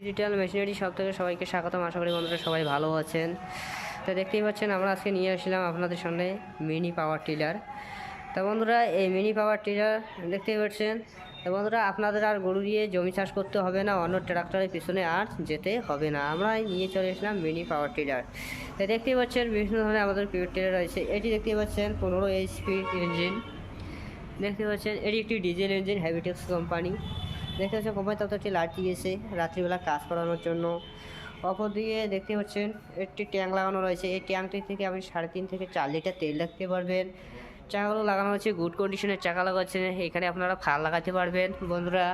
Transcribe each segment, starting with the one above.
Digital machinery সব থেকে সবাইকে স্বাগতম। আশা করি বন্ধুরা সবাই ভালো আছেন। তো দেখতেই পাচ্ছেন, আমরা আজকে নিয়ে আসলাম আপনাদের সামনে মিনি পাওয়ার টিলার তা বন্ধুরা, এই মিনি পাওয়ার টিলার দেখতেই পাচ্ছেন। তো বন্ধুরা, আপনাদের আর গরু দিয়ে জমি চাষ করতে হবে না, অন্য ট্রাক্টরের পিছনে আর যেতে হবে না। আমরা নিয়ে চলে এসলাম মিনি পাওয়ার টিলার তো দেখতেই পাচ্ছেন, বিভিন্ন ধরনের আমাদের পাওয়ার টিলার রয়েছে। এটি দেখতেই পাচ্ছেন, পনেরো এইচপি ইঞ্জিন দেখতে পাচ্ছেন, এটি একটি ডিজেল ইঞ্জিন হ্যাবিটেক্স কোম্পানি দেখতে পাচ্ছেন কোম্পানি তত একটি লাইট দিয়েছে রাত্রিবেলা কাজ করানোর জন্য। অপর দিকে দেখতে পাচ্ছেন একটি ট্যাঙ্ক লাগানো রয়েছে। এই ট্যাঙ্কটি থেকে আপনি সাড়ে তিন থেকে চার লিটার তেল রাখতে পারবেন। চাকাগুলো লাগানো হচ্ছে গুড কন্ডিশনের চাকা লাগাচ্ছেন এখানে আপনারা ফাল লাগাতে পারবেন, বন্ধুরা।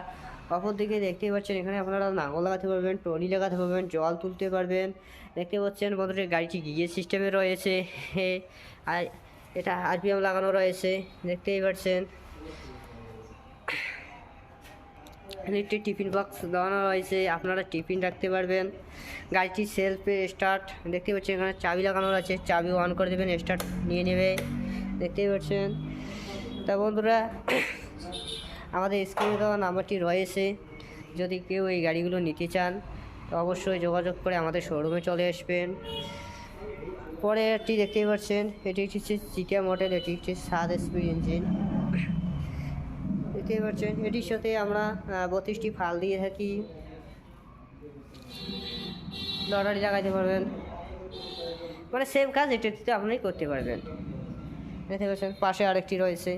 অপর দিকে দেখতেই পাচ্ছেন এখানে আপনারা নাঙল লাগাতে পারবেন, টনি লাগাতে পারবেন, জল তুলতে পারবেন। দেখতে পাচ্ছেন বন্ধুরা গাড়িটি গিয়ে সিস্টেমে রয়েছে। আর এটা আরপিএম লাগানো রয়েছে। দেখতেই পাচ্ছেন। এখানে একটি টিফিন বক্স দেওয়ানো রয়েছে, আপনারা টিফিন রাখতে পারবেন। গাড়িটি সেলফে স্টার্ট দেখতে পাচ্ছেন এখানে চাবি লাগানো রয়েছে, চাবি অন করে দেবেন স্টার্ট নিয়ে নেবে দেখতেই পাচ্ছেন। তা বন্ধুরা, আমাদের স্ক্রিনে দেওয়া নাম্বারটি রয়েছে, যদি কেউ এই গাড়িগুলো নিতে চান, তো অবশ্যই যোগাযোগ করে আমাদের শোরুমে চলে আসবেন। পরে একটি দেখতেই পাচ্ছেন, এটি হচ্ছে চিকা মডেল এটি হচ্ছে সাত স্পিড ইঞ্জিন। দেখতেই পাচ্ছেন, এটির সাথে আমরা বত্রিশটি ফাল দিয়ে থাকি। লটারি লাগাইতে পারবেন। মানে সেম কাজ এটিতে আপনি করতে পারবেন। দেখতে পাচ্ছেন, পাশে আরেকটি রয়েছে।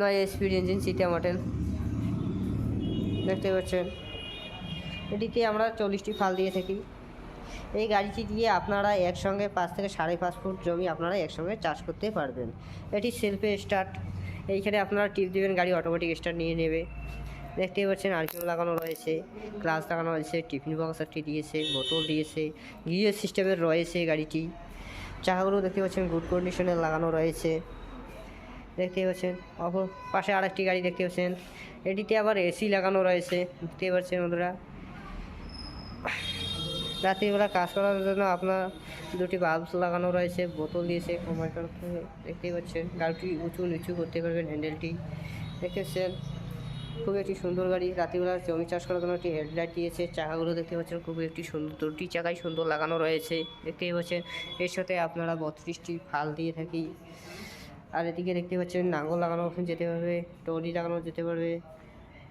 নয় স্পিড ইঞ্জিন চিতা মডেল দেখতে পাচ্ছেন এটিতে আমরা চল্লিশটি ফাল দিয়ে থাকি। এই গাড়িটি দিয়ে আপনারা একসঙ্গে পাঁচ থেকে সাড়ে পাঁচ ফুট জমি আপনারা একসঙ্গে চাষ করতে পারবেন। এটি সেলফে স্টার্ট এইখানে আপনারা টিপ দেবেন, গাড়ি অটোমেটিক স্টার্ট নিয়ে নেবে। দেখতেই পাচ্ছেন আরকিউ লাগানো রয়েছে ক্লাস লাগানো রয়েছে টিফিন বক্স একটি দিয়েছে বোতল দিয়েছে গিয়ার সিস্টেমের রয়েছে গাড়িটি। চাকাগুলো দেখতে পাচ্ছেন গুড কন্ডিশনে লাগানো রয়েছে। দেখতে পাচ্ছেন, অপর পাশে আরেকটি গাড়ি দেখতে পাচ্ছেন, এটিতে আবার এসি লাগানো রয়েছে। দেখতে পাচ্ছেন বন্ধুরা। রাত্রিবেলা কাজ করার জন্য আপনার দুটি বাল্বস লাগানো রয়েছে, বোতল দিয়েছে থেকে দেখতেই পাচ্ছেন। গাড়িটি উঁচু নিচু করতে পারবেন হ্যান্ডেলটি দেখতেছেন খুবই একটি সুন্দর গাড়ি। রাত্রিবেলা জমি চাষ করার জন্য একটি হেডলাইট দিয়েছে। চাকাগুলো দেখতে পাচ্ছেন খুবই একটি সুন্দর, দুটি চাকাই সুন্দর লাগানো রয়েছে। দেখতেই পাচ্ছেন, এর সাথে আপনারা বত্রিশটি ফাল দিয়ে থাকি। আর এদিকে দেখতে পাচ্ছেন, নাঙ্গল লাগানো যেতে পারবে টলি লাগানো যেতে পারবে।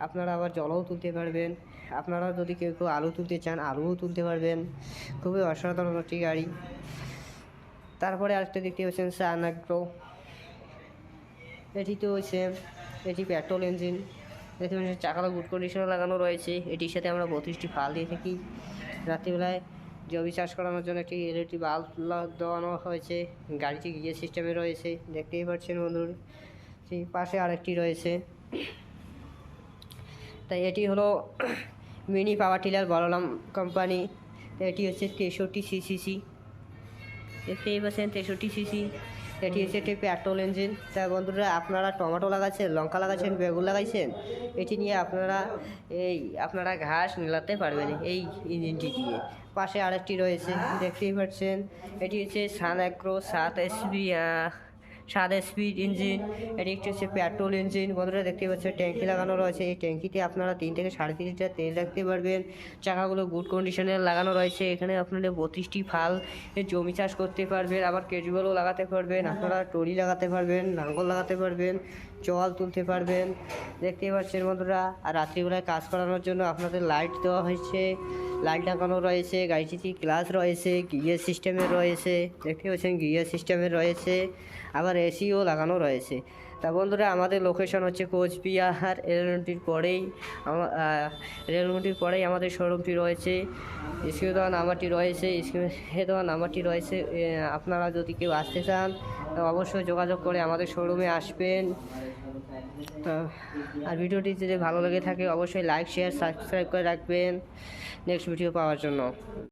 আপনারা আবার জলও তুলতে পারবেন। আপনারা যদি কেউ কেউ আলু তুলতে চান, আলুও তুলতে পারবেন। খুবই অসাধারণ একটি গাড়ি। তারপরে আরেকটা দেখতে পাচ্ছেন সানাগ্রো এটি তো সেম এটি পেট্রোল ইঞ্জিন দেখতে পাচ্ছেন চাকাটা গুড কন্ডিশনে লাগানো রয়েছে। এটির সাথে আমরা বত্রিশটি ফাল দিয়ে থাকি। রাত্রিবেলায় জমি চাষ করানোর জন্য একটি এলইডি বাল্ব দেওয়ানো হয়েছে। গাড়িটি গিয়ে সিস্টেমে রয়েছে। দেখতেই পাচ্ছেন বন্ধুর, সেই পাশে আরেকটি রয়েছে। এটি হলো mini power tiller Balaram company. এটি হচ্ছে তেষট্টি সিসিসি। দেখতেই পাচ্ছেন তেষট্টি সিসি। এটি হচ্ছে একটি পেট্রোল ইঞ্জিন। তা বন্ধুরা, আপনারা টমেটো লাগাচ্ছেন লঙ্কা লাগাচ্ছেন বেগুন লাগাইছেন? এটি নিয়ে আপনারা এই আপনারা ঘাস মেলাতে পারবেন এই ইঞ্জিনটি দিয়ে। পাশে আরেকটি রয়েছে, দেখতেই পাচ্ছেন। এটি হচ্ছে সান অ্যাগ্রো সাত এসবি সাত স্পিড ইঞ্জিন এটি একটি হচ্ছে পেট্রোল ইঞ্জিন বন্ধুরা দেখতে পাচ্ছেন ট্যাঙ্কি লাগানো রয়েছে। এই ট্যাঙ্কিতে আপনারা তিন থেকে সাড়ে তিন লিটার তেল রাখতে পারবেন। চাকাগুলো গুড কন্ডিশনে লাগানো রয়েছে। এখানে আপনারা বত্রিশটি ফাল জমি চাষ করতে পারবেন। আবার কেজুয়ালও লাগাতে পারবেন। আপনারা টরি লাগাতে পারবেন নাঙ্গল লাগাতে পারবেন, জল তুলতে পারবেন। দেখতে পাচ্ছেন বন্ধুরা, আর রাত্রিবেলায় কাজ করানোর জন্য আপনাদের লাইট দেওয়া হয়েছে। লাইট লাগানো রয়েছে। গাড়িটিতে গ্লাস রয়েছে গিয়ার সিস্টেমের রয়েছে। দেখতে পাচ্ছেন গিয়ার সিস্টেমের রয়েছে। আবার এসিও লাগানো রয়েছে। তা বন্ধুরা, আমাদের লোকেশন হচ্ছে কোচবিহার রেলমন্ডির পরেই রেলমন্ডির পরেই আমাদের শোরুমটি রয়েছে। স্ক্রিনে দেওয়া নাম্বারটি রয়েছে স্ক্রিনে দেওয়া নাম্বারটি রয়েছে আপনারা যদি কেউ আসতে চান অবশ্যই যোগাযোগ করে আমাদের শোরুমে আসবেন। আর ভিডিওটি যদি ভালো লেগে থাকে, অবশ্যই লাইক শেয়ার সাবস্ক্রাইব করে রাখবেন। নেক্সট ভিডিও পাওয়ার জন্য।